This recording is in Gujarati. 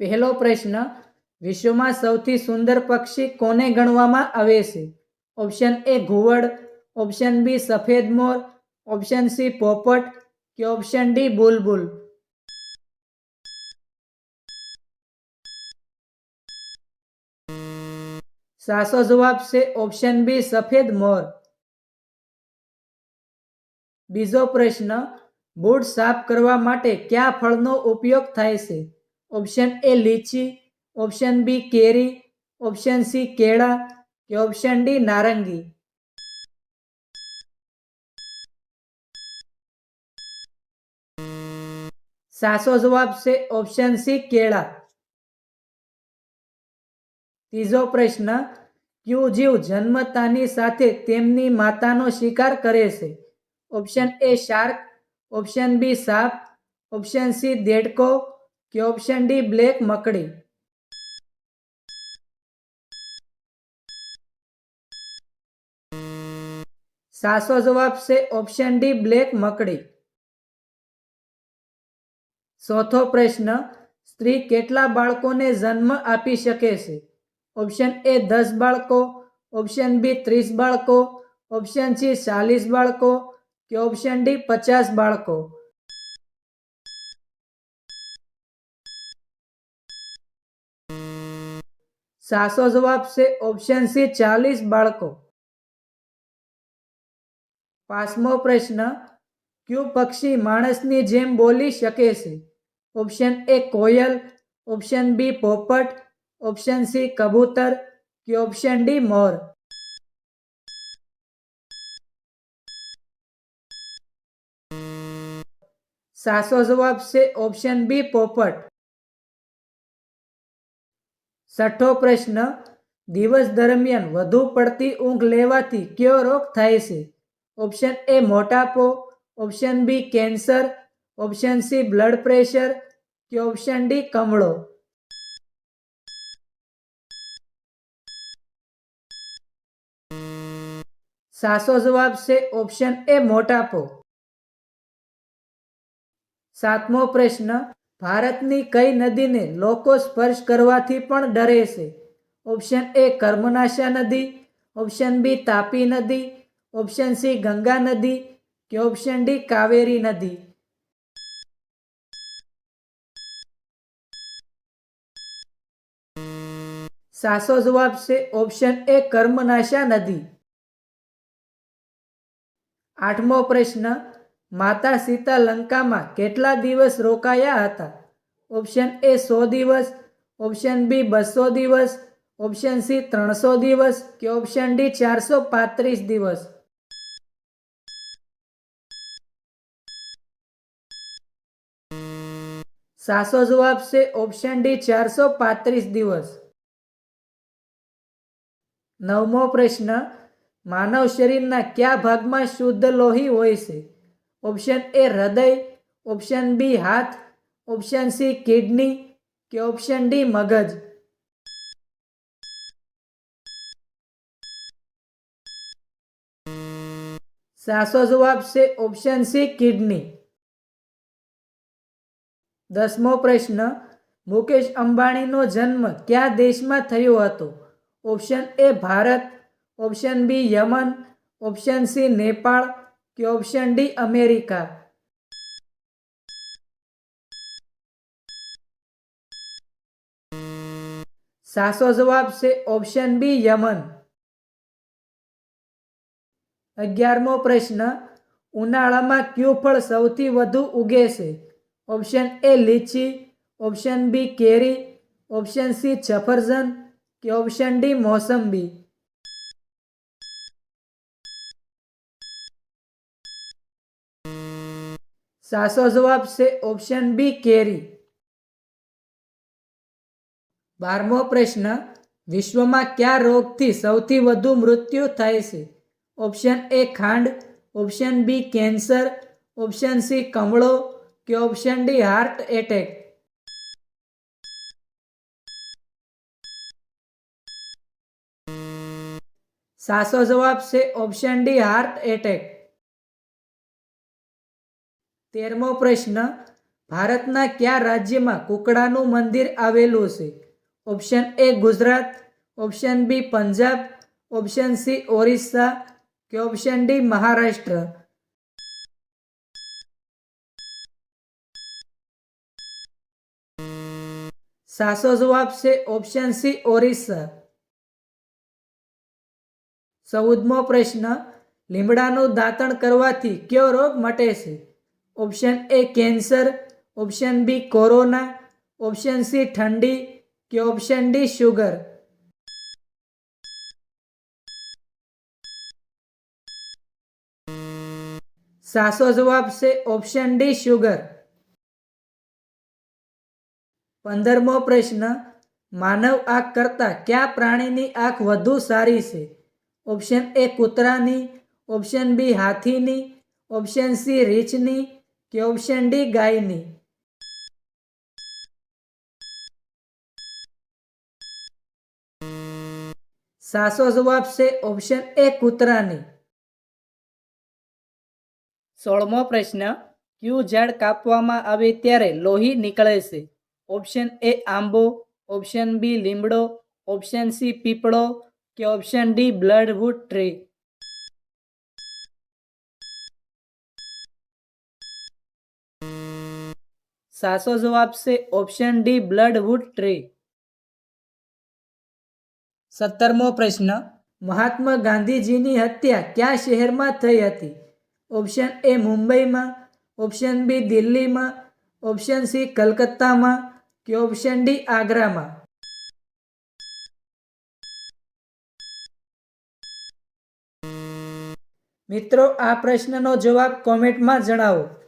પહેલો પ્રશ્ન, વિશ્વમાં સૌથી સુંદર પક્ષી કોને ગણવામાં આવે છે? ઓપ્શન એ ઘુવડ, ઓપ્શન બી સફેદ મોર, ઓપ્શન સી પોપટ કે ઓપ્શન ડી બુલબુલ? સાચો જવાબ છે ઓપ્શન બી સફેદ મોર. બીજો પ્રશ્ન, બૂટ સાફ કરવા માટે કયા ફળનો ઉપયોગ થાય છે? ઓપ્શન એ લીચી ઓપ્શન બી કેરી ઓપ્શન સી કેળા કે ઓપ્શન ડી નારંગી. સાચો જવાબ છે ઓપ્શન સી કેળા. ત્રીજો પ્રશ્ન, કયું જીવ જન્મતાની સાથે તેમની માતાનો શિકાર કરે છે? Option A shark option B સાપ ઓપ્શન સી દેડકો કે ઓપ્શન ડી બ્લેક મકડી. સાચો જવાબ છે ઓપ્શન ડી બ્લેક મકડી. ચોથો પ્રશ્ન, સ્ત્રી કેટલા બાળકોને જન્મ આપી શકે છે? ઓપ્શન એ દસ બાળકો. ઓપ્શન બી ત્રીસ બાળકો. ઓપ્શન સી ચાલીસ બાળકો. કે ઓપ્શન ડી પચાસ બાળકો. સાચો જવાબ છે ઓપ્શન સી, ચાલીસ બાળકો. પાંચમો પ્રશ્ન, કયું પક્ષી માણસની જેમ બોલી શકે છે? ઓપ્શન એ કોયલ ઓપ્શન બી પોપટ ઓપ્શન સી કબૂતર, કે ઓપ્શન ડી મોર. સાચો જવાબ છે ઓપ્શન બી પોપટ. છઠ્ઠો પ્રશ્ન, દિવસ દરમિયાન વધુ પડતી ઊંઘ લેવાથી કયો રોગ થાય છે? Option A મોટાપો, option B cancer, option C blood pressure, કે ઓપ્શન ડી કમળો. સાચો જવાબ છે ઓપ્શન એ મોટાપો. સાતમો પ્રશ્ન ભારતની કઈ નદીને લોકો સ્પર્શ કરવાથી પણ ડરે છે? ઓપ્શન એ કર્મનાશા નદી, ઓપ્શન બી તાપી નદી, ઓપ્શન સી ગંગા નદી કે ઓપ્શન ડી કાવેરી નદી. સાચો જવાબ છે ઓપ્શન એ કર્મનાશા નદી. આઠમો પ્રશ્ન માતા સીતા લંકામાં કેટલા દિવસ રોકાયા હતા? ઓપ્શન એ સો દિવસ ઓપ્શન બી બસો દિવસ ઓપ્શન સી ત્રણસો દિવસ કે ઓપ્શન ડી ચારસો પાંત્રીસ દિવસ? સાચો જવાબ છે ઓપ્શન ડી ચારસો પાંત્રીસ દિવસ. નવમો પ્રશ્ન, માનવ શરીરના કયા ભાગમાં શુદ્ધ લોહી હોય છે? ઓપ્શન એ હૃદય. ઓપ્શન બી હાથ. ઓપ્શન સી કિડની કે ઓપ્શન ડી મગજ. સાચો જવાબ છે ઓપ્શન સી કિડની દસમો પ્રશ્ન, મુકેશ અંબાણીનો જન્મ કયા દેશમાં થયો હતો? Option A Bharat. Option B Yemen. Option C Nepal. કે ઓપ્શન ડી અમેરિકા સાચો જવાબ છે ઓપ્શન બી યમન અગિયારમો પ્રશ્ન, ઉનાળામાં કયું ફળ સૌથી વધુ ઉગે છે? ઓપ્શન એ લીચી. ઓપ્શન બી કેરી. ઓપ્શન સી સફરજન કે ઓપ્શન ડી મોસંબી. સાચો જવાબ છે ઓપ્શન બી કેરી. બારમો પ્રશ્ન, વિશ્વમાં કયા રોગથી સૌથી વધુ મૃત્યુ થાય છે? ઓપ્શન એ ખાંડ. Option B cancer. Option C કમળો કે ઓપ્શન ડી હાર્ટ એટેક સાચો જવાબ છે ઓપ્શન ડી હાર્ટ એટેક તેરમો પ્રશ્ન, ભારતના કયા રાજ્યમાં કુકડાનું મંદિર આવેલું છે? Option A Gujarat, option B Punjab, option C Orissa કે ઓપ્શન ડી મહારાષ્ટ્ર. સાચો જવાબ છે ઓપ્શન સી ઓરિસ્સા. ચૌદમો પ્રશ્ન, લીમડાનું દાંતણ કરવાથી કયો રોગ મટે છે? Option A cancer option B corona option C ઠંડી. કે ઓપ્શન ડી શુગર સાચો જવાબ છે ઓપ્શન ડી શુગર પંદરમો પ્રશ્ન, માનવ આંખ કરતાં કયા પ્રાણીની આંખ વધુ સારી છે? ઓપ્શન એ કૂતરાની. ઓપ્શન બી હાથીની. ઓપ્શન સી રીંછની. કે ઓપ્શન ડી ગાયની. સાચો જવાબ છે ઓપ્શન એ કૂતરાની. સોળમો પ્રશ્ન, ક્યુ ઝાડ કાપવામાં આવે ત્યારે લોહી નીકળે છે? ઓપ્શન એ આંબો ઓપ્શન બી લીમડો ઓપ્શન સી પીપળો કે ઓપ્શન ડી બ્લડવુડ ટ્રી સાચો જવાબ છે ઓપ્શન ડી બ્લડવુડ ટ્રી સત્તરમો પ્રશ્ન, મહાત્મા ગાંધીજીની હત્યા કયા શહેરમાં થઈ હતી? ઓપ્શન એ મુંબઈમાં ઓપ્શન બી દિલ્હીમાં ઓપ્શન સી કલકત્તામાં કે ઓપ્શન ડી આગ્રામાં? મિત્રો, આ પ્રશ્નનો જવાબ કોમેન્ટમાં જણાવો.